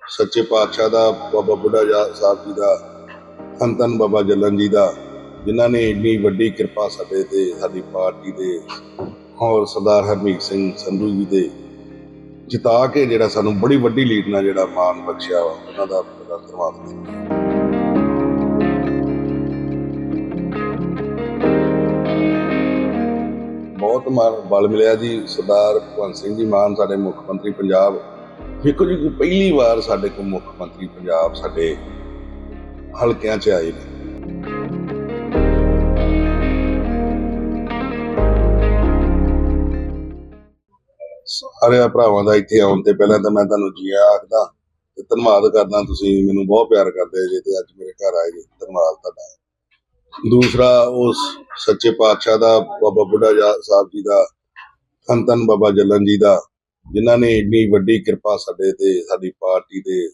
ਸੱਚੇ ਪਾਤਸ਼ਾਹ ਦਾ, ਬਾਬਾ ਬੁੱਢਾ ਸਾਹਿਬ ਜੀ ਦਾ ਧੰਨ ਧੰਨ ਬਾਬਾ ਜੱਲਨ ਜੀ ਦਾ, ਜਿਨ੍ਹਾਂ ਨੇ ਇੰਨੀ ਵੱਡੀ ਕਿਰਪਾ ਸਾਡੇ ਤੇ, ਸਾਡੀ ਪਾਰਟੀ ਦੇ ਔਰ ਸਰਦਾਰ ਹਰਮੀਤ ਸਿੰਘ ਸੰਧੂ ਜੀ ਦੇ ਜਿਤਾ ਕੇ ਜਿਹੜਾ ਸਾਨੂੰ ਬੜੀ ਵੱਡੀ ਲੀਡ ਨਾਲ ਜਿਹੜਾ ਮਾਣ ਬਖਸ਼ਿਆ ਵਾ, ਉਹਨਾਂ ਦਾ ਬੜਾ ਧੰਨਵਾਦ ਬਹੁਤ ਮਾਣ, ਬਲ ਮਿਲਿਆ ਜੀ, ਸਰਦਾਰ ਭਗਵੰਤ ਸਿੰਘ ਜੀ ਮਾਨ, ਸਾਡੇ ਮੁੱਖ ਮੰਤਰੀ ਪੰਜਾਬ। ਦੇਖੋ ਜੀ ਪਹਿਲੀ ਵਾਰ ਸਾਡੇ ਕੋਲ ਮੁੱਖ ਮੰਤਰੀ ਪੰਜਾਬ ਸਾਡੇ ਹਲਕਿਆਂ 'ਚ ਆਏ ਨੇ। ਸਾਰੇ ਭਰਾਵਾਂ ਦਾ ਇੱਥੇ ਆਉਣ ਤੇ ਪਹਿਲਾਂ ਤਾਂ ਮੈਂ ਤੁਹਾਨੂੰ ਜੀ ਆਖਦਾ ਤੇ ਧੰਨਵਾਦ ਕਰਦਾ ਤੁਸੀਂ ਮੈਨੂੰ ਬਹੁਤ ਪਿਆਰ ਕਰਦੇ ਜੇ ਤੇ ਅੱਜ ਮੇਰੇ ਘਰ ਆਏ ਜੀ। ਧੰਨਵਾਦ ਤੁਹਾਡਾ। ਦੂਸਰਾ ਉਸ ਸੱਚੇ ਪਾਤਸ਼ਾਹ ਦਾ ਬਾਬਾ ਬੁੱਢਾ ਸਾਹਿਬ ਜੀ ਦਾ ਧੰਨ ਧੰਨ ਬਾਬਾ ਜਲਨ ਜੀ ਦਾ ਜਿਨ੍ਹਾਂ ਨੇ ਇੰਨੀ ਵੱਡੀ ਕਿਰਪਾ ਸਾਡੇ ਤੇ, ਸਾਡੀ ਪਾਰਟੀ ਦੇ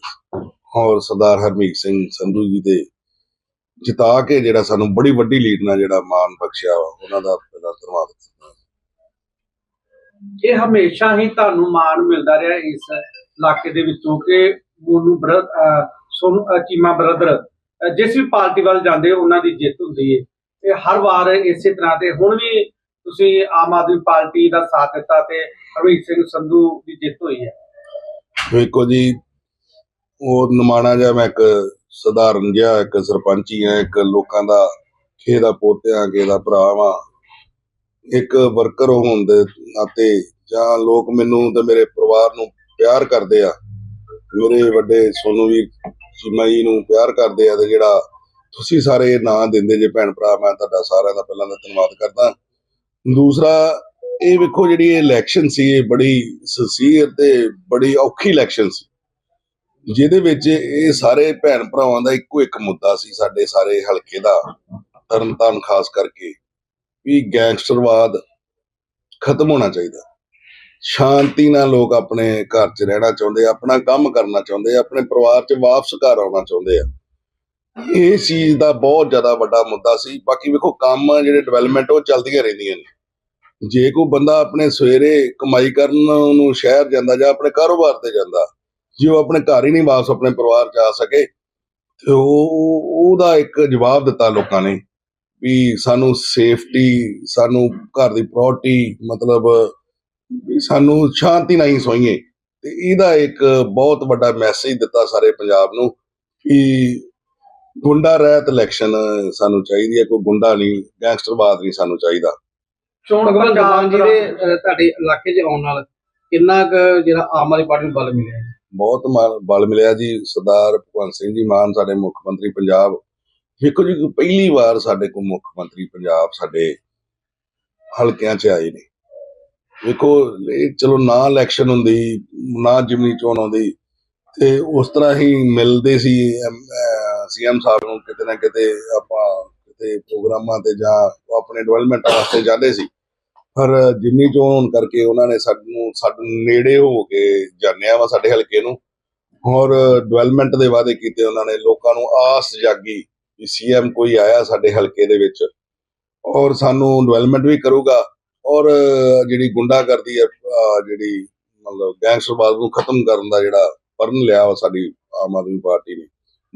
ਔਰ ਸਰਦਾਰ ਹਰਮੀਤ ਸਿੰਘ ਸੰਧੂ ਜੀ ਦੇ ਜਿਤਾ ਕੇ ਜਿਹੜਾ ਸਾਨੂੰ ਬੜੀ ਵੱਡੀ ਲੀਡ ਨਾਲ ਜਿਹੜਾ ਮਾਣ ਬਖਸ਼ਿਆ ਉਹਨਾਂ ਦਾ ਬੜਾ ਧੰਨਵਾਦ ਇਹ ਹਮੇਸ਼ਾ ਹੀ ਤੁਹਾਨੂੰ ਮਾਣ ਮਿਲਦਾ ਰਿਹਾ ਇਸ ਇਲਾਕੇ ਦੇ ਵਿੱਚੋਂ ਕਿ ਮੋਨੂ ਬ੍ਰਦਰ ਸੋਨੂ ਚੀਮਾ ਬ੍ਰਦਰ ਜਿਸ ਵੀ ਪਾਰਟੀ ਵੱਲ ਜਾਂਦੇ, ਉਹਨਾਂ ਦੀ ਜਿੱਤ ਹੁੰਦੀ ਹੈ ਤੇ ਹਰ ਵਾਰ ਇਸੇ ਤਰ੍ਹਾਂ ਤੇ ਹੁਣ ਵੀ ਤੁਸੀਂ ਆਮ ਆਦਮੀ ਪਾਰਟੀ ਦਾ ਸਾਥ ਦਿੱਤਾ ਤੇ ਹਰਮੀਤ ਸਿੰਘ ਸੰਧੂ ਦੀ ਜਿੱਤ ਹੋਈ ਹੈ। ਵੇਖੋ ਜੀ, ਉਹ ਨਿਮਾਣਾ ਜਿਹਾ ਮੈਂ ਇੱਕ ਸਧਾਰਨ ਜਿਹਾ ਇੱਕ ਸਰਪੰਚੀ ਆ, ਇੱਕ ਲੋਕਾਂ ਦਾ ਖੇ ਦਾ ਪੋਤਿਆਂ ਕੇ ਦਾ ਭਰਾ ਵਾਂ। ਇੱਕ ਵਰਕਰ ਹੋਣ ਦੇ ਨਾਤੇ ਜਾਂ ਲੋਕ ਮੈਨੂੰ ਤੇ ਮੇਰੇ ਪਰਿਵਾਰ ਨੂੰ ਪਿਆਰ ਕਰਦੇ ਆ, ਮੇਰੇ ਵੱਡੇ ਸੋਨੂ ਵੀਰ ਚੀਮਾ ਜੀ ਨੂੰ ਪਿਆਰ ਕਰਦੇ ਆ ਤੇ ਜਿਹੜਾ ਤੁਸੀਂ ਸਾਰੇ ਨਾਂ ਦਿੰਦੇ ਜੇ ਭੈਣ ਭਰਾ, ਮੈਂ ਤੁਹਾਡਾ ਸਾਰਿਆਂ ਦਾ ਪਹਿਲਾਂ ਦਾ ਧੰਨਵਾਦ ਕਰਦਾ। ਦੂਸਰਾ, ਇਹ ਵੇਖੋ ਜਿਹੜੀ ਇਹ ਇਲੈਕਸ਼ਨ ਸੀ, ਇਹ ਬੜੀ ਸਸੀਰ ਤੇ ਬੜੀ ਔਖੀ ਇਲੈਕਸ਼ਨ ਸੀ। ਜਿਹਦੇ ਵਿੱਚ ਇਹ ਸਾਰੇ ਭੈਣ ਭਰਾਵਾਂ ਦਾ ਇੱਕੋ ਇੱਕ ਮੁੱਦਾ ਸੀ, ਸਾਡੇ ਸਾਰੇ ਹਲਕੇ ਦਾ, ਤਰਨਤਾਰਨ ਖਾਸ ਕਰਕੇ, ਵੀ ਗੈਂਗਸਟਰਵਾਦ ਖਤਮ ਹੋਣਾ ਚਾਹੀਦਾ। ਸ਼ਾਂਤੀ ਨਾਲ ਲੋਕ ਆਪਣੇ ਘਰ 'ਚ ਰਹਿਣਾ ਚਾਹੁੰਦੇ ਆ, ਆਪਣਾ ਕੰਮ ਕਰਨਾ ਚਾਹੁੰਦੇ ਆ, ਆਪਣੇ ਪਰਿਵਾਰ 'ਚ ਵਾਪਸ ਘਰ ਆਉਣਾ ਚਾਹੁੰਦੇ ਆ। ਇਹ ਚੀਜ਼ ਦਾ ਬਹੁਤ ਜ਼ਿਆਦਾ ਵੱਡਾ ਮੁੱਦਾ ਸੀ। ਬਾਕੀ ਵੇਖੋ, ਕੰਮ ਜਿਹੜੇ ਡਿਵੈਲਪਮੈਂਟ ਉਹ ਚੱਲਦੀਆਂ ਰਹਿੰਦੀਆਂ ਨੇ। ਜੇ ਕੋਈ ਬੰਦਾ ਆਪਣੇ ਸਵੇਰੇ ਕਮਾਈ ਕਰਨ ਨੂੰ ਸ਼ਹਿਰ ਜਾਂਦਾ ਜਾਂ ਆਪਣੇ ਕਾਰੋਬਾਰ ਤੇ ਜਾਂਦਾ, ਜੇ ਉਹ ਆਪਣੇ ਘਰ ਹੀ ਨਹੀਂ ਵਾਪਸ ਆਪਣੇ ਪਰਿਵਾਰ 'ਚ ਆ ਸਕੇ, ਤੇ ਉਹ, ਉਹਦਾ ਇੱਕ ਜਵਾਬ ਦਿੱਤਾ ਲੋਕਾਂ ਨੇ ਵੀ ਸਾਨੂੰ ਸੇਫਟੀ ਸਾਨੂੰ ਘਰ ਦੀ ਪ੍ਰਾਪਰਟੀ ਮਤਲਬ ਵੀ ਸਾਨੂੰ ਸ਼ਾਂਤੀ ਨਾਲ ਸੋਈਏ। ਤੇ ਇਹਦਾ ਇੱਕ ਬਹੁਤ ਵੱਡਾ ਮੈਸੇਜ ਦਿੱਤਾ ਸਾਰੇ ਪੰਜਾਬ ਨੂੰ ਕਿ ਗੁੰਡਾ ਰਹਿਤ ਇਲੈਕਸ਼ਨ ਸਾਨੂੰ ਚਾਹੀਦੀ ਹੈ, ਕੋਈ ਗੁੰਡਾ ਨਹੀਂ ਗੈਂਗਸਟਰਵਾਦ ਨਹੀਂ ਸਾਨੂੰ ਚਾਹੀਦਾ। ਚੋਣ ਭਗਵੰਤ ਮਾਨ ਜੀ ਦੇ ਅਹ, ਤੁਹਾਡੇ ਇਲਾਕੇ 'ਚ ਆਉਣ ਨਾਲ ਕਿੰਨਾ ਕੁ ਜਿਹੜਾ ਆਮ ਆਦਮੀ ਪਾਰਟੀ ਨੂੰ ਬਲ ਮਿਲਿਆ ਹੈ? ਬਹੁਤ ਬਲ ਮਿਲਿਆ ਜੀ। ਸਰਦਾਰ ਭਗਵੰਤ ਸਿੰਘ ਜੀ ਮਾਨ ਸਾਡੇ ਮੁੱਖ ਮੰਤਰੀ ਪੰਜਾਬ। ਵੇਖੋ ਜੀ ਪਹਿਲੀ ਵਾਰ ਸਾਡੇ ਕੋਲ ਮੁੱਖ ਮੰਤਰੀ ਪੰਜਾਬ ਸਾਡੇ ਹਲਕਿਆਂ 'ਚ ਆਏ ਨੇ। ਵੇਖੋ ਇਹ ਚਲੋ ਨਾ ਇਲੈਕਸ਼ਨ ਹੁੰਦੀ ਨਾ ਜਿਮਨੀ ਚੋਣ ਆਉਂਦੀ ਤੇ ਉਸ ਤਰ੍ਹਾਂ ਹੀ ਮਿਲਦੇ ਸੀ ਸੀਐਮ ਸਾਹਿਬ ਨੂੰ ਕਿਤੇ ਨਾ ਕਿਤੇ ਆਪਾਂ ਕਿਤੇ ਪ੍ਰੋਗਰਾਮਾਂ ਤੇ ਜਾਂ ਆਪਣੇ ਡਿਵੈਲਪਮੈਂਟ ਵਾਸਤੇ ਜਾਂਦੇ ਸੀ। ਪਰ ਜਿੰਨੀ ਚੋਣ ਹੋਣ ਕਰਕੇ ਉਹਨਾਂ ਨੇ ਸਾਨੂੰ, ਸਾਡੇ ਨੇੜੇ ਹੋ ਕੇ ਜਾਣਿਆ ਵਾ ਸਾਡੇ ਹਲਕੇ ਨੂੰ। ਔਰ ਡਿਵੈਲਪਮੈਂਟ ਦੇ ਵਾਅਦੇ ਕੀਤੇ ਉਹਨਾਂ ਨੇ, ਲੋਕਾਂ ਨੂੰ ਆਸ ਜਾਗੀ ਕਿ ਸੀਐਮ ਕੋਈ ਆਇਆ ਸਾਡੇ ਹਲਕੇ ਦੇ ਵਿੱਚ। ਔਰ ਸਾਨੂੰ ਡਿਵੈਲਪਮੈਂਟ ਵੀ ਕਰੂਗਾ। ਔਰ ਜਿਹੜੀ ਗੁੰਡਾ ਕਰਦੀ ਹੈ ਜਿਹੜੀ ਮਤਲਬ ਗੈਂਗਸਟਰਵਾਦ ਨੂੰ ਖਤਮ ਕਰਨ ਦਾ ਜਿਹੜਾ ਪਰਨ ਲਿਆ ਵਾ ਸਾਡੀ ਆਮ ਆਦਮੀ ਪਾਰਟੀ ਨੇ।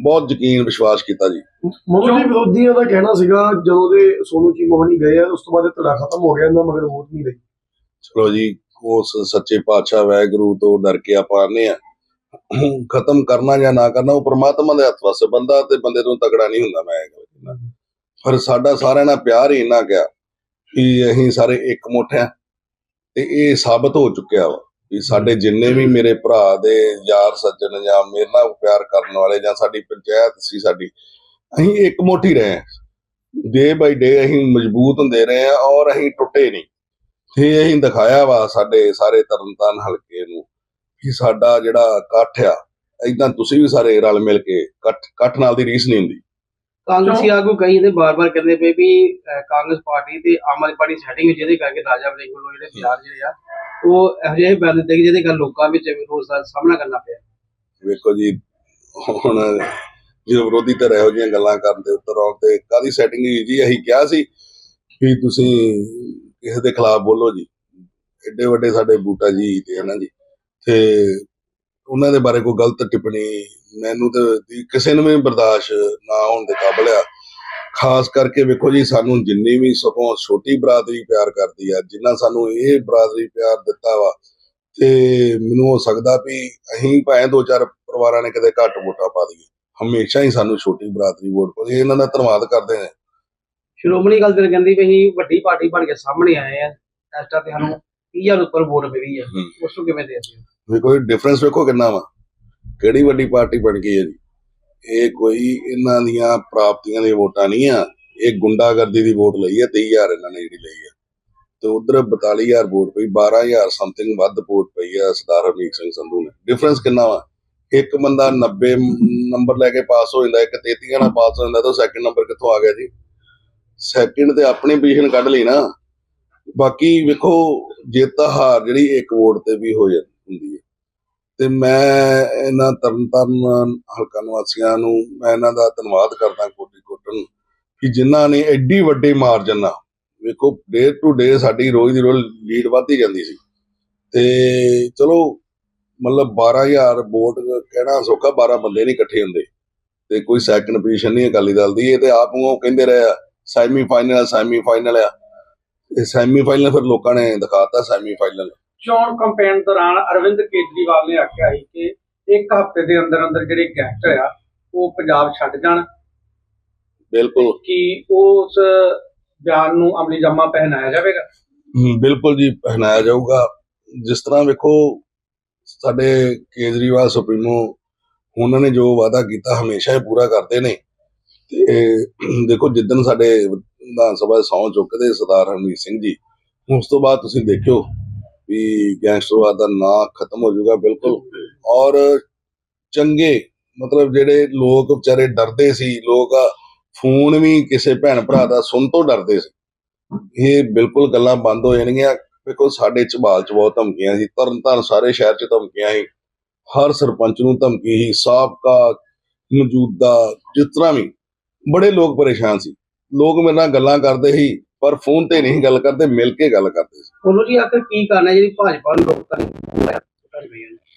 ਬਹੁਤ ਯਕੀਨ ਵਿਸ਼ਵਾਸ ਕੀਤਾ ਜੀ। ਮੋਦੀ ਵਿਰੋਧੀਆਂ ਦਾ ਕਹਿਣਾ ਸੀਗਾ ਜਦੋਂ ਦੇ ਸੋਨੂ ਚੀਮਾ ਹੋਣੀ ਗਏ ਆ ਉਸ ਤੋਂ ਬਾਅਦ ਇਹ ਧੜਾ ਖਤਮ ਹੋ ਗਿਆ ਇਹਨਾਂ ਮਗਰ ਵੋਟ ਨਹੀਂ ਰਹੀ। ਚਲੋ ਜੀ ਉਸ ਸੱਚੇ ਪਾਤਸ਼ਾਹ ਵਾਹਿਗੁਰੂ ਤੋਂ ਡਰ ਕੇ ਆਪਾਂ ਆਨੇ ਆ। ਖਤਮ ਕਰਨਾ ਜਾਂ ਨਾ ਕਰਨਾ ਉਹ ਪ੍ਰਮਾਤਮਾ ਦੇ ਹੱਥ ਵਸ ਬੰਦਾ ਤੇ ਬੰਦੇ ਤੋਂ ਤਕੜਾ ਨਹੀਂ ਹੁੰਦਾ ਮੈਂ ਕਹਿੰਦਾ। ਪਰ ਸਾਡਾ ਸਾਰਿਆਂ ਨਾਲ ਪਿਆਰ ਹੀ ਇੰਨਾ ਗਿਆ ਕਿ ਅਸੀਂ ਸਾਰੇ ਇੱਕ ਮੁੱਠ ਆ ਤੇ ਇਹ ਸਾਬਤ ਹੋ ਚੁੱਕਿਆ ਵਾ। ਵੀ ਸਾਡੇ ਜਿੰਨੇ ਵੀ ਮੇਰੇ ਭਰਾ ਦੇ ਯਾਰ ਸੱਜਣ ਜਾਂ ਮੇਰੇ ਨਾਲ ਪਿਆਰ ਕਰਨ ਵਾਲੇ ਜਾਂ ਸਾਡੀ ਪੰਚਾਇਤ ਸੀ ਸਾਡੀ ਅਸੀਂ ਇੱਕ ਹੀ ਰਹੇ ਡੇ ਬਾਈ ਡੇ ਅਸੀਂ ਮਜ਼ਬੂਤ ਹੁੰਦੇ ਰਹੇ ਆ ਔਰ ਅਸੀਂ ਟੁੱਟੇ ਨਹੀਂ। ਤੇ ਅਸੀਂ ਦਿਖਾਇਆ ਵਾ ਸਾਡੇ ਸਾਰੇ ਤਰਨਤਾਰਨ ਹਲਕੇ ਨੂੰ ਕਿ ਸਾਡਾ ਜਿਹੜਾ ਇਕੱਠ ਆ ਇਦਾਂ ਤੁਸੀਂ ਵੀ ਸਾਰੇ ਰਲ ਮਿਲ ਕੇ ਇਕੱਠ ਇਕੱਠ ਨਾਲ ਦੀ ਰੀਸ ਨਹੀਂ ਹੁੰਦੀ। ਕਾਂਗਰਸੀ ਆਗੂ ਕਈ ਤੇ ਬਾਰ-ਬਾਰ ਕਹਿੰਦੇ ਪਏ ਵੀ ਕਾਂਗਰਸ ਪਾਰਟੀ ਤੇ ਆਮ ਆਦਮੀ ਪਾਰਟੀ ਸੈਟਿੰਗ ਜਿਹਦੇ ਕਰਕੇ ਰਾਜਾ ਵੱਲੋਂ ਜਿਹੜੇ ਵਿਚਾਰ ਜਿਹੜੇ ਆ ਉਹ ਇਹੋ ਜਿਹੇ ਬਿਆਨ ਦਿੱਤੇ ਜਿਹਦੇ ਨਾਲ ਲੋਕਾਂ ਵਿੱਚ ਰੋਸ ਦਾ ਸਾਹਮਣਾ ਕਰਨਾ ਪਿਆ। ਵੇਖੋ ਜੀ, ਹੁਣ ਜਦੋਂ ਵਿਰੋਧੀ ਧਿਰ ਇਹੋ ਜਿਹੀਆਂ ਗੱਲਾਂ ਕਰਨ ਦੇ ਉੱਤਰ ਆਉਣ ਤੇ ਕਾਦੀ ਸੈਟਿੰਗ ਜੀ? ਅਸੀਂ ਕਿਹਾ ਸੀ ਵੀ ਤੁਸੀਂ ਕਿਸੇ ਦੇ ਖਿਲਾਫ ਬੋਲੋ ਜੀ। ਐਡੇ ਵੱਡੇ ਸਾਡੇ ਬੂਟਾ ਜੀ ਤੇ ਹਨਾ ਜੀ। ਤੇ ਉਹਨਾਂ ਦੇ ਬਾਰੇ ਕੋਈ ਗਲਤ ਟਿੱਪਣੀ ਮੈਨੂੰ ਤੇ ਕਿਸੇ ਨੂੰ ਵੀ ਬਰਦਾਸ਼ਤ ਨਾ ਹੋਣ ਦੇ ਕਾਬਿਲ ਆ। ਖਾਸ ਕਰਕੇ ਵੇਖੋ ਜੀ ਸਾਨੂੰ ਜਿੰਨੀ ਵੀ ਸਗੋਂ ਛੋਟੀ ਬਰਾਦਰੀ ਪਿਆਰ ਕਰਦੀ ਆ ਜਿੰਨਾ ਸਾਨੂੰ ਇਹ ਬਰਾਦਰੀ ਪਿਆਰ ਦਿੱਤਾ ਵਾ ਤੇ ਮੈਨੂੰ ਹੋ ਸਕਦਾ ਵੀ ਅਸੀਂ ਭਾਵੇਂ ਦੋ ਚਾਰ ਪਰਿਵਾਰਾਂ ਨੇ ਕਿਤੇ ਘੱਟ ਵੋਟਾਂ ਪਾ ਦਈਏ ਹਮੇਸ਼ਾ ਹੀ ਸਾਨੂੰ ਛੋਟੀ ਬਰਾਦਰੀ ਵੋਟ ਪਾਉਂਦੀ ਇਹਨਾਂ ਦਾ ਧੰਨਵਾਦ ਕਰਦੇ ਨੇ। ਸ਼੍ਰੋਮਣੀ ਅਕਾਲੀ ਦਲ ਕਹਿੰਦੀ ਵੀ ਅਸੀਂ ਵੱਡੀ ਪਾਰਟੀ ਬਣ ਕੇ ਸਾਹਮਣੇ ਆਏ ਆ ਟਾਈਮ ਤੇ ਸਾਨੂੰ 30000 ਉੱਪਰ ਵੋਟ ਮਿਲੀ ਆ। ਉਸ ਨੂੰ ਕਿਵੇਂ ਦੇਖਦੇ ਹੋ? ਵੀ ਕੋਈ ਡਿਫਰੈਂਸ ਵੇਖੋ ਕਿੰਨਾ ਵਾ ਕਿਹੜੀ ਵੱਡੀ ਪਾਰਟੀ ਬਣ ਗਈ ਹੈ ਜੀ। ਇਹ ਕੋਈ ਇਹਨਾਂ ਦੀਆਂ ਪ੍ਰਾਪਤੀਆਂ ਦੀਆਂ ਵੋਟਾਂ ਨਹੀਂ ਆ। ਇਹ ਗੁੰਡਾਗਰਦੀ ਦੀ ਵੋਟ ਲਈ ਹੈ 23000 ਇਹਨਾਂ ਨੇ ਜਿਹੜੀ ਲਈ ਹੈ ਤੇ ਉਧਰ 42000 ਵੋਟ ਪਈ 12000 ਸਮਥਿੰਗ ਵੱਧ ਵੋਟ ਪਈ ਹੈ ਸਰਦਾਰ ਹਰਮੀਤ ਸਿੰਘ ਸੰਧੂ ਨੇ। ਡਿਫਰੈਂਸ ਕਿੰਨਾ ਵਾ? ਇੱਕ ਬੰਦਾ 90 ਨੰਬਰ ਲੈ ਕੇ ਪਾਸ ਹੋ ਜਾਂਦਾ, ਇੱਕ 33 ਨਾਲ ਪਾਸ ਹੋ ਜਾਂਦਾ, ਤਾਂ ਸੈਕਿੰਡ ਨੰਬਰ ਕਿੱਥੋਂ ਆ ਗਿਆ ਜੀ? ਸੈਕਿੰਡ ਤੇ ਆਪਣੀ ਪੋਜੀਸ਼ਨ ਕੱਢ ਲਈ ਨਾ। ਬਾਕੀ ਵੇਖੋ, ਜਿੱਤ ਹਾਰ ਜਿਹੜੀ ਇੱਕ ਵੋਟ ਤੇ ਵੀ ਹੋ ਜਾਂਦੀ ਹੁੰਦੀ ਹੈ ਤੇ ਮੈਂ ਇਹਨਾਂ ਤਰਨਤਾਰਨ ਹਲਕਾ ਨਿਵਾਸੀਆਂ ਨੂੰ ਮੈਂ ਇਹਨਾਂ ਦਾ ਧੰਨਵਾਦ ਕਰਦਾ ਕੋਟੀ ਕੋਟਨ ਕਿ ਜਿਨ੍ਹਾਂ ਨੇ ਐਡੀ ਵੱਡੇ ਮਾਰਜਨ ਨਾਲ, ਵੇਖੋ ਡੇ ਟੂ ਡੇ ਸਾਡੀ ਰੋਜ਼ ਦੀ ਰੋਜ਼ ਲੀਡ ਵੱਧਦੀ ਜਾਂਦੀ ਸੀ। ਤੇ ਚਲੋ, ਮਤਲਬ 12000 ਵੋਟ ਕਹਿਣਾ ਸੌਖਾ 12 ਬੰਦੇ ਨਹੀਂ ਇਕੱਠੇ ਹੁੰਦੇ। ਤੇ ਕੋਈ ਸੈਕੰਡ ਪੋਜੀਸ਼ਨ ਨਹੀਂ ਅਕਾਲੀ ਦਲ ਦੀ, ਇਹ ਤੇ ਆਪ ਨੂੰ ਕਹਿੰਦੇ ਰਹੇ ਆ ਸੈਮੀ ਫਾਈਨਲ ਸੈਮੀ ਫਾਈਨਲ ਆ। ਇਹ ਸੈਮੀ ਫਾਈਨਲ ਫਿਰ ਲੋਕਾਂ ਨੇ ਦਿਖਾਤਾ ਸੈਮੀ ਫਾਈਨਲ ਚੋਣ ਕੰਪੇਨ ਦੌਰਾਨ ਅਰਵਿੰਦ ਕੇਜਰੀਵਾਲ ਨੇ ਆਖਿਆ ਸੀ ਕਿ ਇੱਕ ਹਫ਼ਤੇ ਦੇ ਅੰਦਰ ਅੰਦਰ ਜਿਹੜੇ ਗੈਂਗਸਟਰ ਆ ਉਹ ਪੰਜਾਬ ਛੱਡ ਜਾਣ। ਬਿਲਕੁਲ। ਕਿ ਉਸ ਬਿਆਨ ਨੂੰ ਅਮਲੀ ਜਾਮਾ ਪਹਿਨਾਇਆ ਜਾਵੇਗਾ? ਬਿਲਕੁਲ ਜੀ ਪਹਿਨਾਇਆ ਜਾਊਗਾ। ਜਿਸ ਤਰ੍ਹਾਂ ਵੇਖੋ ਸਾਡੇ ਕੇਜਰੀਵਾਲ ਸੁਪਰੀਮੋ ਉਹਨਾਂ ਨੇ ਜੋ ਵਾਅਦਾ ਕੀਤਾ ਹਮੇਸ਼ਾ ਹੀ ਪੂਰਾ ਕਰਦੇ ਨੇ। ਤੇ ਦੇਖੋ ਜਿੱਦਣ ਸਾਡੇ ਵਿਧਾਨ ਸਭਾ ਦੇ ਸਹੁੰ ਚੁੱਕਦੇ ਸਰਦਾਰ ਹਰਮੀਤ ਸਿੰਘ ਜੀ ਉਸ ਤੋਂ ਬਾਅਦ ਤੁਸੀਂ ਦੇਖਿਓ ਵੀ ਗੈਂਗਸਟਰਵਾਦ ਦਾ ਨਾਂ ਖਤਮ ਹੋ ਜਾਊਗਾ ਬਿਲਕੁਲ। ਔਰ ਚੰਗੇ ਮਤਲਬ ਜਿਹੜੇ ਲੋਕ ਵਿਚਾਰੇ ਡਰਦੇ ਸੀ ਲੋਕ ਫੋਨ ਵੀ ਕਿਸੇ ਭੈਣ ਭਰਾ ਦਾ ਸੁਣ ਤੋਂ ਡਰਦੇ ਸੀ। ਇਹ ਬਿਲਕੁਲ ਗੱਲਾਂ ਬੰਦ ਹੋ ਜਾਣਗੀਆਂ। ਵੇਖੋ ਸਾਡੇ ਝਬਾਲ ਚ ਬਹੁਤ ਧਮਕੀਆਂ ਸੀ। ਤਰਨ ਤਾਰਨ ਸਾਰੇ ਸ਼ਹਿਰ ਚ ਧਮਕੀਆਂ ਸੀ। ਹਰ ਸਰਪੰਚ ਨੂੰ ਧਮਕੀ ਸੀ। ਸਾਬਕਾ ਮੌਜੂਦਾ ਤਰ੍ਹਾਂ ਵੀ ਬੜੇ ਲੋਕ ਪਰੇਸ਼ਾਨ ਸੀ। ਲੋਕ ਮੇਰੇ ਨਾਲ ਗੱਲਾਂ ਕਰਦੇ ਸੀ। ਪਰ ਫੋਨ ਤੇ ਨਹੀਂ ਗੱਲ ਕਰਦੇ ਮਿਲ ਕੇ ਗੱਲ ਕਰਦੇ ਸੀ। ਬੋਲੋ ਜੀ ਆਖਰ ਕੀ ਕਾਰਨ ਹੈ ਜਿਹੜੀ ਭਾਜਪਾ ਨੂੰ ਲੋਕਾਂ ਨੇ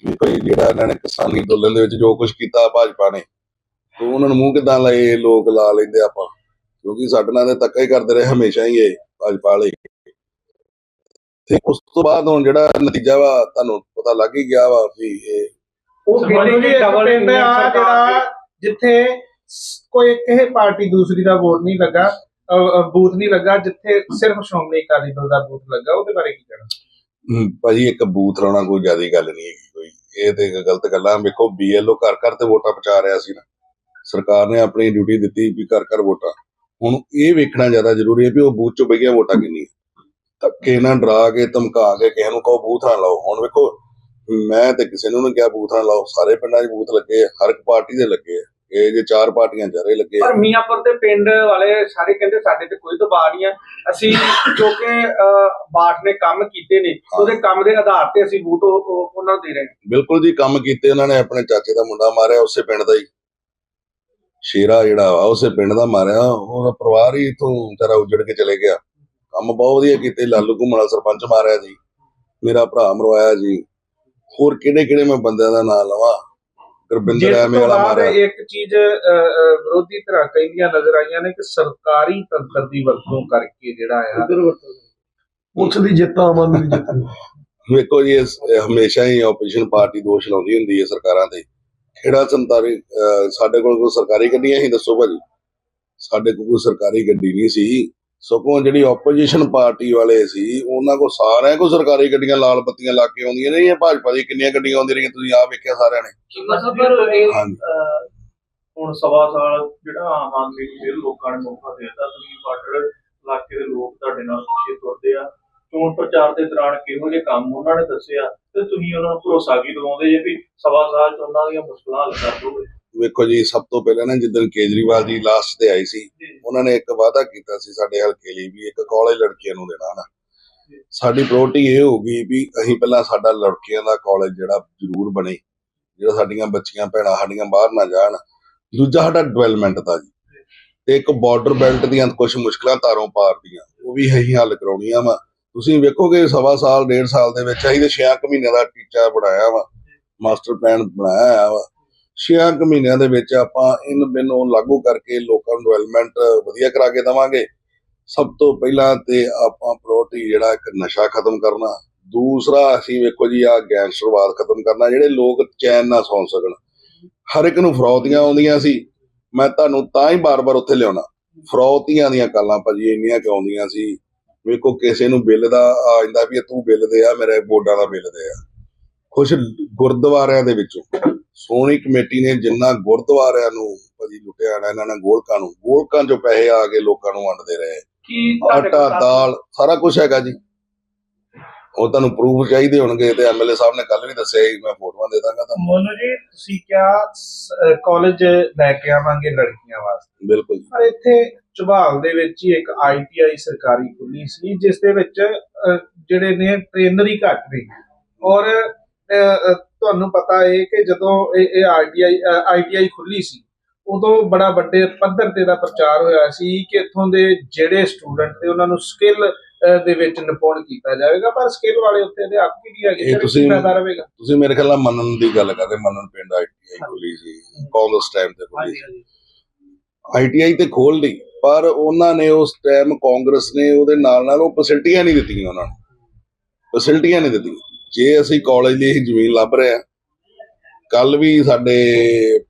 ਵੀ ਕੋਈ ਜਿਹੜਾ ਇਹਨਾਂ ਨੇ ਕਿਸਾਨੀ ਅੰਦੋਲਨ ਦੇ ਵਿੱਚ ਜੋ ਕੁਝ ਕੀਤਾ ਭਾਜਪਾ ਨੇ ਤੇ ਉਹਨਾਂ ਨੂੰ ਮੂੰਹ ਕਿਦਾਂ ਲਾਏ ਲੋਕ ਲਾ ਲੈਂਦੇ ਆਪਾਂ? ਕਿਉਂਕਿ ਸਾਡੇ ਨਾਲ ਤੇ ਧੱਕਾ ਹੀ ਕਰਦੇ ਰਹੇ ਹਮੇਸ਼ਾ ਹੀ ਇਹ ਭਾਜਪਾ ਵਾਲੇ। ਤੇ ਉਸ ਤੋਂ ਬਾਅਦ ਹੁਣ ਜਿਹੜਾ ਨਤੀਜਾ ਵਾ ਤੁਹਾਨੂੰ ਪਤਾ ਲੱਗ ਹੀ ਗਿਆ ਵਾ ਵੀ ਇਹ ਉਹ ਕਹਿੰਦੇ ਕਿ ਡਬਲ ਪਿੰਡ ਆ ਜਿਹੜਾ ਜਿੱਥੇ ਕੋਈ ਕਿਸੇ ਪਾਰਟੀ ਦੂਸਰੀ ਦਾ ਵੋਟ ਨਹੀਂ ਲੱਗਾ ਬੂਥ ਨਹੀਂ ਲੱਗਾ, ਜਿੱਥੇ ਸਿਰਫ ਸ਼੍ਰੋਮਣੀ ਅਕਾਲੀ ਦਲ ਦਾ ਬੂਥ ਲੱਗਾ, ਉਹਦੇ ਬਾਰੇ ਕੀ ਕਹਿਣਾ? ਭਾਜੀ, ਇੱਕ ਬੂਥ ਲਾਉਣਾ ਕੋਈ ਜ਼ਿਆਦੀ ਗੱਲ ਨਹੀਂ ਹੈਗੀ ਕੋਈ। ਇਹ ਤੇ ਗਲਤ ਗੱਲਾਂ ਵੇਖੋ ਬੀਐਲਓ ਘਰ ਘਰ ਤੇ ਵੋਟਾਂ ਪਹੁੰਚਾ ਰਿਹਾ ਸੀ ਨਾ। ਸਰਕਾਰ ਨੇ ਆਪਣੀ ਡਿਊਟੀ ਦਿੱਤੀ ਵੀ ਘਰ ਘਰ ਵੋਟਾਂ। ਹੁਣ ਇਹ ਵੇਖਣਾ ਜ਼ਿਆਦਾ ਜ਼ਰੂਰੀ ਹੈ ਵੀ ਉਹ ਬੂਥ ਚੋਂ ਪਈਆਂ ਵੋਟਾਂ ਕਿੰਨੀਆਂ ਧੱਕੇ ਨਾਲ ਡਰਾ ਕੇ, ਧਮਕਾ ਕੇ ਕਿਸੇ ਨੂੰ ਕਹੋ ਬੂਥ ਨਾ ਲਾਓ। ਹੁਣ ਵੇਖੋ, ਮੈਂ ਤੇ ਕਿਸੇ ਨੂੰ ਨਹੀਂ ਕਿਹਾ ਬੂਥ ਨਾ ਲਾਓ। ਸਾਰੇ ਪਿੰਡਾਂ 'ਚ ਬੂਥ ਲੱਗੇ ਹਰ ਇੱਕ ਪਾਰਟੀ ਦੇ ਲੱਗੇ ਆ। ਇਹ ਜੇ ਚਾਰ ਪਾਰਟੀਆਂ ਚਾਰੇ ਲੱਗੇ। ਪਰ ਮੀਆਂਪੁਰ ਦੇ ਪਿੰਡ ਵਾਲੇ ਸਾਰੇ ਕਹਿੰਦੇ ਸਾਡੇ ਤੇ ਕੋਈ ਦਬਾਅ ਨਹੀਂ ਹੈ ਅਸੀਂ ਜੋ ਕਿ ਬਾਠ ਨੇ ਕੰਮ ਕੀਤੇ ਨੇ ਉਹਦੇ ਕੰਮ ਦੇ ਆਧਾਰ ਤੇ ਅਸੀਂ ਵੋਟ ਉਹ- ਉਹ- ਉਹਨਾਂ ਨੂੰ ਦੇ ਰਹੇ ਹਾਂ। ਬਿਲਕੁਲ ਜੀ ਕੰਮ ਕੀਤੇ ਉਹਨਾਂ ਨੇ ਆਪਣੇ ਚਾਚੇ ਦਾ ਮੁੰਡਾ ਮਾਰਿਆ ਉਸੇ ਪਿੰਡ ਦਾ ਹੀ। ਸ਼ੇਰਾ ਜਿਹੜਾ ਵਾ ਉਸੇ ਪਿੰਡ ਦਾ ਮਾਰਿਆ ਉਹਦਾ ਪਰਿਵਾਰ ਹੀ ਇਥੋਂ ਵਿਚਾਰਾ ਉਜੜ ਕੇ ਚਲੇ ਗਿਆ। ਕੰਮ ਬਹੁਤ ਵਧੀਆ ਕੀਤੇ ਲਾਲੂ ਘੁੰਮਣਾ ਸਰਪੰਚ ਮਾਰਿਆ ਜੀ ਮੇਰਾ ਭਰਾ ਮਰਵਾਇਆ ਜੀ। ਹੋਰ ਕਿਹੜੇ ਕਿਹੜੇ ਮੈਂ ਬੰਦਿਆਂ ਦਾ ਨਾਮ ਲਵਾਂ? ਗੁਰਬਿੰਦਰ ਜਿਸ ਐਵੇਂ ਤੋਂ ਵਾਲਾ ਬਾਅਦ ਮਾਰਿਆ। ਇੱਕ ਚੀਜ਼ ਅ, ਅ, ਵਿਰੋਧੀ ਧਿਰਾਂ ਕਹਿੰਦੀਆਂ ਨਜ਼ਰ ਆਈਆਂ ਨੇ ਕਿ ਸਰਕਾਰੀ ਤੰਤਰ ਦੀ ਵਰਤੋਂ ਕਰਕੇ ਜਿਹੜਾ ਆ। ਉਧਰ ਵਰਤੋਂ ਪੁਲਿਸ ਦੀ ਜਿੱਤ ਆਮ ਆਦਮੀ ਦੀ ਜਿੱਤ ਨਹੀਂ। ਵੇਖੋ ਜੀ ਇਸ- ਇਹ ਹਮੇਸ਼ਾ ਹੀ ਆਪੋਜੀਸ਼ਨ ਪਾਰਟੀ ਦੋਸ਼ ਲਾਉਂਦੀ ਹੁੰਦੀ ਹੈ ਸਰਕਾਰਾਂ ਤੇ। ਕਿਹੜਾ ਸੰਤਾਰੀ ਸਾਡੇ ਕੋਲ ਕੋਈ ਸਰਕਾਰੀ ਗੱਡੀਆਂ ਸੀ ਦੱਸੋ ਭਾਜੀ। ਸਾਡੇ ਕੋਲ ਕੋਈ ਸਰਕਾਰੀ ਗੱਡੀ ਨਹੀਂ ਸੀ। ਸਗੋਂ ਜਿਹੜੀ ਆਪੋਜੀਸ਼ਨ ਪਾਰਟੀ ਵਾਲੇ ਸੀ ਉਹਨਾਂ ਕੋਲ ਸਾਰਿਆਂ ਕੋਲ ਸਰਕਾਰੀ ਗੱਡੀਆਂ ਲਾਲ ਬੱਤੀਆਂ ਲਾ ਕੇ ਆਉਂਦੀਆਂ ਨੇ ਇਹ ਭਾਜਪਾ ਦੀ ਕਿੰਨੀਆਂ ਗੱਡੀਆਂ ਆਉਂਦੀਆਂ ਰਹੀਆਂ ਤੁਸੀਂ ਆਪ ਵੇਖਿਆ ਸਾਰਿਆਂ ਨੇ? ਹੁਣ ਸਵਾ ਸਾਲ ਜਿਹੜਾ ਆਮ ਆਦਮੀ ਨੂੰ ਫਿਰ ਲੋਕਾਂ ਨੇ ਮੌਕਾ ਦਿੱਤਾ ਤੁਸੀਂ ਬਾਰਡਰ ਇਲਾਕੇ ਦੇ ਲੋਕ ਤੁਹਾਡੇ ਨਾਲ ਪਿੱਛੇ ਤੁਰਦੇ ਆ ਚੋਣ ਪ੍ਰਚਾਰ ਦੇ ਦੌਰਾਨ ਕਿਹੋ ਜਿਹੇ ਕੰਮ ਉਹਨਾਂ ਨੇ ਦੱਸਿਆ ਤੇ ਤੁਸੀਂ ਉਹਨਾਂ ਨੂੰ ਭਰੋਸਾ ਕੀ ਦਿਵਾਉਂਦੇ ਜੇ ਵੀ ਸਵਾ ਸਾਲ ਚ ਉਹਨਾਂ ਦੀਆਂ ਮੁਸ਼ਕਲਾਂ ਹੱਲ ਕਰ ਦੋਗੇ। ਵੇਖੋ ਜੀ ਸਭ ਤੋਂ ਪਹਿਲਾਂ ਨਾ ਜਿੱਦਣ ਕੇਜਰੀਵਾਲ ਜੀ ਲਾਸਟ ਤੇ ਆਈ ਸੀ ਉਹਨਾਂ ਨੇ ਇੱਕ ਵਾਅਦਾ ਕੀਤਾ ਸੀ ਸਾਡੇ ਹਲਕੇ ਲਈ ਵੀ ਇੱਕ ਕਾਲਜ ਲੜਕੀਆਂ ਨੂੰ ਦੇਣਾ ਨਾ ਸਾਡੀ ਪ੍ਰਾਇੋਰਟੀ ਇਹ ਹੋਊਗੀ ਵੀ ਅਸੀਂ ਪਹਿਲਾਂ ਸਾਡਾ ਲੜਕੀਆਂ ਦਾ ਕਾਲਜ ਜਿਹੜਾ ਜ਼ਰੂਰ ਬਣੇ ਜਿਹੜਾ ਸਾਡੀਆਂ ਬੱਚੀਆਂ ਭੈਣਾਂ ਸਾਡੀਆਂ ਬਾਹਰ ਨਾ ਜਾਣ। ਦੂਜਾ ਸਾਡਾ ਡਿਵੈਲਪਮੈਂਟ ਦਾ ਜੀ। ਤੇ ਇੱਕ ਬਾਰਡਰ ਬੈਲਟ ਦੀਆਂ ਕੁਝ ਮੁਸ਼ਕਲਾਂ ਤਾਰੋਂ ਪਾਰ ਦੀਆਂ ਉਹ ਵੀ ਅਸੀਂ ਹੱਲ ਕਰਾਉਣੀਆਂ ਵਾ। ਤੁਸੀਂ ਵੇਖੋਗੇ ਸਵਾ ਸਾਲ ਡੇਢ ਸਾਲ ਦੇ ਵਿੱਚ ਅਸੀਂ ਤੇ 6 ਮਹੀਨਿਆਂ ਦਾ ਟੀਚਾ ਬਣਾਇਆ ਵਾ। ਮਾਸਟਰ ਪਲਾਨ ਬਣਾਇਆ ਵਾ। 6 ਮਹੀਨਿਆਂ ਦੇ ਵਿੱਚ ਆਪਾਂ ਇਨ ਬਿਨ ਲਾਗੂ ਕਰਕੇ ਲੋਕਾਂ ਨੂੰ ਡਿਵੈਲਪਮੈਂਟ ਵਧੀਆ ਕਰਾ ਕੇ ਦੇਵਾਂਗੇ। ਸਭ ਤੋਂ ਪਹਿਲਾਂ ਤੇ ਆਪਾਂ ਪ੍ਰਾਇੋਰਟੀ ਜਿਹੜਾ ਇੱਕ ਨਸ਼ਾ ਖਤਮ ਕਰਨਾ। ਦੂਸਰਾ ਅਸੀਂ ਵੇਖੋ ਜੀ ਆ ਗੈਂਗਸਟਰਵਾਦ ਖਤਮ ਕਰਨਾ, ਜਿਹੜੇ ਲੋਕ ਚੈਨ ਨਾ ਸੌਂ ਸਕਣ। ਹਰ ਇੱਕ ਨੂੰ ਫਰੌਤੀਆਂ ਆਉਂਦੀਆਂ ਸੀ। ਮੈਂ ਤੁਹਾਨੂੰ ਤਾਂ ਹੀ ਬਾਰ-ਬਾਰ ਉੱਥੇ ਲਿਆਉਣਾ। ਫਰੌਤੀਆਂ ਦੀਆਂ ਕਾਲਾਂ ਭਾਜੀ ਇੰਨੀਆਂ ਕਿ ਆਉਂਦੀਆਂ ਸੀ। ਵੇਖੋ ਕਿਸੇ ਨੂੰ ਬਿੱਲ ਦਾ ਆ ਜਾਂਦਾ ਵੀ ਇਹ ਤੂੰ ਬਿੱਲ ਦੇ ਆ, ਮੇਰੇ ਬੋਰਡਾਂ ਦਾ ਬਿੱਲ ਦੇ ਆ। ਕੁਝ ਗੁਰਦੁਆਰਿਆਂ ਦੇ ਵਿੱਚੋਂ। ਸੋਹਣੀ ਕਮੇਟੀ ਨੇ ਜਿੰਨਾ ਗੁਰਦੁਆਰਿਆਂ ਨੂੰ ਭਾਜੀ ਲੁੱਟਿਆ ਨਾ ਇਹਨਾਂ ਨੇ ਗੋਲਕਾਂ ਨੂੰ ਗੋਲਕਾਂ ਚੋਂ ਪੈਸੇ ਆ ਕੇ ਲੋਕਾਂ ਨੂੰ ਵੰਡਦੇ ਰਹੇ। ਕੀ ਆਟਾ ਦਾਲ ਸਾਰਾ ਕੁਝ ਹੈਗਾ ਜੀ। ਉਹ ਤੁਹਾਨੂੰ ਪ੍ਰੂਫ ਚਾਹੀਦੇ ਹੋਣਗੇ ਤੇ ਐਮਐਲਏ ਸਾਹਿਬ ਨੇ ਕੱਲ ਵੀ ਦੱਸਿਆ ਸੀ ਮੈਂ ਫੋਟੋਆਂ ਦੇ ਦਾਂਗਾ ਤੁਹਾਨੂੰ। ਮੋਨੂ ਜੀ ਤੁਸੀਂ ਕਿਹਾ ਕਾਲਜ ਲੈ ਕੇ ਆਵਾਂਗੇ ਲੜਕੀਆਂ ਵਾਸਤੇ। ਬਿਲਕੁਲ ਪਰ ਇੱਥੇ ਝਬਾਲ ਦੇ ਵਿੱਚ ਹੀ ਇੱਕ ਆਈਟੀਆਈ ਸਰਕਾਰੀ ਖੁੱਲੀ ਸੀ ਜਿਸ ਦੇ ਵਿੱਚ ਜਿਹੜੇ ਨੇ ਟ੍ਰੇਨਰ ਹੀ ਘੱਟ ਨੇ। ਔਰ ਤੁਹਾਨੂੰ ਪਤਾ ਹੈ ਕਿ ਜਦੋਂ ਇਹ ਆਈਟੀਆਈ ਆਈਟੀਆਈ ਖੁੱਲੀ ਸੀ ਉਦੋਂ ਬੜਾ ਵੱਡੇ ਪੱਧਰ ਤੇ ਦਾ ਪ੍ਰਚਾਰ ਹੋਇਆ ਸੀ ਕਿ ਇੱਥੋਂ ਦੇ ਜਿਹੜੇ ਸਟੂਡੈਂਟ ਨੇ ਉਹਨਾਂ ਨੂੰ ਸਕਿੱਲ ਦੇ ਵਿੱਚ ਨਿਪੁੰਨ ਕੀਤਾ ਜਾਵੇਗਾ ਪਰ ਸਕਿੱਲ ਵਾਲੇ ਉੱਤੇ ਦੇ ਆਪ ਕੀ ਹੈਗੇ ਇਹ ਕੀ ਤੁਸੀਂ- ਫਾਇਦਾ ਰਹੇਗਾ? ਤੁਸੀਂ ਮੇਰੇ ਖਿਆਲ ਨਾਲ ਮੰਨਣ ਦੀ ਗੱਲ ਕਰਦੇ ਮੰਨਣ ਪਿੰਡ ਆਈਟੀਆਈ ਖੁੱਲੀ ਸੀ ਕਾਂਗਰਸ ਟਾਈਮ ਤੇ ਖੁੱਲੀ ਹਾਂਜੀ ਆਈਟੀਆਈ ਤੇ ਖੋਲ ਲਈ ਪਰ ਉਹਨਾਂ ਨੇ ਉਸ ਟਾਈਮ ਕਾਂਗਰਸ ਨੇ ਉਹਦੇ ਨਾਲ ਨਾਲ ਉਹ ਫੈਸਿਲਿਟੀਆਂ ਨਹੀਂ ਦਿੱਤੀਆਂ ਉਹਨਾਂ ਨੂੰ। ਫੈਸਿਲਿਟੀਆਂ ਨਹੀਂ ਦਿੱਤੀਆਂ। ਜੇ ਅਸੀਂ ਕਾਲਜ ਲਈ ਜ਼ਮੀਨ ਲੱਭ ਰਹੇ ਆ ਕੱਲ ਵੀ ਸਾਡੇ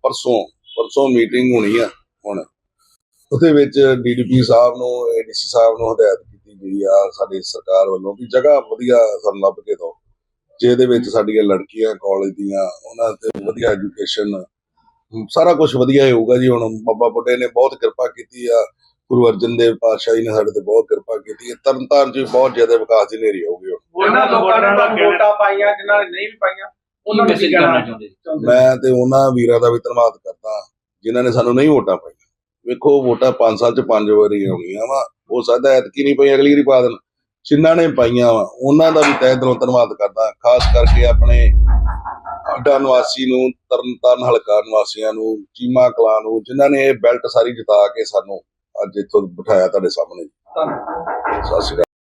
ਪਰਸੋਂ ਪਰਸੋਂ ਮੀਟਿੰਗ ਹੋਣੀ ਆ ਹੁਣ। ਉਹਦੇ ਵਿੱਚ ਡੀਡੀਪੀ ਸਾਹਿਬ ਨੂੰ ਏਡੀਸੀ ਸਾਹਿਬ ਨੂੰ ਹਦਾਇਤ ਕੀਤੀ ਗਈ ਆ, ਸਾਡੀ ਸਰਕਾਰ ਵੱਲੋਂ ਵੀ ਜਗ੍ਹਾ ਵਧੀਆ ਸਾਨੂੰ ਲੱਭ ਕੇ ਦਿਓ। ਜਿਹਦੇ ਵਿੱਚ ਸਾਡੀਆਂ ਲੜਕੀਆਂ ਕਾਲਜ ਦੀਆਂ, ਉਹਨਾਂ ਤੇ ਵਧੀਆ ਐਜੂਕੇਸ਼ਨ ਸਾਰਾ ਕੁਝ ਵਧੀਆ ਹੋਊਗਾ ਜੀ। ਹੁਣ ਬਾਬਾ ਬੁੱਢੇ ਨੇ ਬਹੁਤ ਕਿਰਪਾ ਕੀਤੀ ਆ। ਗੁਰੂ ਅਰਜਨ ਦੇਵ ਪਾਤਸ਼ਾਹ ਜੀ ਨੇ ਸਾਡੇ ਤੇ ਬਹੁਤ ਕਿਰਪਾ ਕੀਤੀ ਹੈ ਤਰਨਤਾਰਨ ਚ ਵੀ ਬਹੁਤ ਜ਼ਿਆਦਾ ਵਿਕਾਸ ਦੀ ਨੇਰੀ ਹੋ ਹੁਣ। ਉਹਨਾਂ ਲੋਕਾਂ ਨੇ ਤੁਹਾਨੂੰ ਵੋਟਾਂ ਪਾਈਆਂ ਜਿਨ੍ਹਾਂ ਨੇ ਨਹੀਂ ਵੀ ਪਾਈਆਂ ਉਹਨਾਂ ਨੂੰ ਕੀ ਕਹਿਣਾ ਚਾਹੁੰਦੇ? ਮੈਂ ਤੇ ਉਹਨਾਂ ਵੀਰਾਂ ਦਾ ਵੀ ਧੰਨਵਾਦ ਕਰਦਾ ਜਿਨ੍ਹਾਂ ਨੇ ਸਾਨੂੰ ਨਹੀਂ ਵੋਟਾਂ ਪਾਈਆਂ। ਵੇਖੋ ਵੋਟਾਂ 5 ਸਾਲ ਚ ਪੰਜ ਵਾਰੀ ਆਉਣੀਆਂ ਵਾ। ਹੋ ਸਕਦਾ ਐਤਕੀ ਨਹੀਂ ਪਈ ਅਗਲੀ ਵਾਰੀ ਪਾ ਦੇਣ। ਜਿਨ੍ਹਾਂ ਨੇ ਪਾਈਆਂ ਵਾ ਉਹਨਾਂ ਦਾ ਵੀ ਤਹਿ ਦਿਲੋਂ ਧੰਨਵਾਦ ਕਰਦਾ ਖਾਸ ਕਰਕੇ ਆਪਣੇ ਅੱਡਾ ਨਿਵਾਸੀ ਨੂੰ ਤਰਨਤਾਰਨ ਹਲਕਾ ਨਿਵਾਸੀਆਂ ਨੂੰ ਚੀਮਾ ਕਲਾਂ ਨੂੰ ਜਿਨ੍ਹਾਂ ਨੇ ਇਹ ਬੈਲਟ ਸਾਰੀ ਜਿਤਾ ਕੇ ਸਾਨੂੰ ਅੱਜ ਇੱਥੋਂ ਬਿਠਾਇਆ ਤੁਹਾਡੇ ਸਾਹਮਣੇ। ਧੰਨਵਾਦ। ਸਤਿ ਸ਼੍ਰੀ ਅਕਾਲ।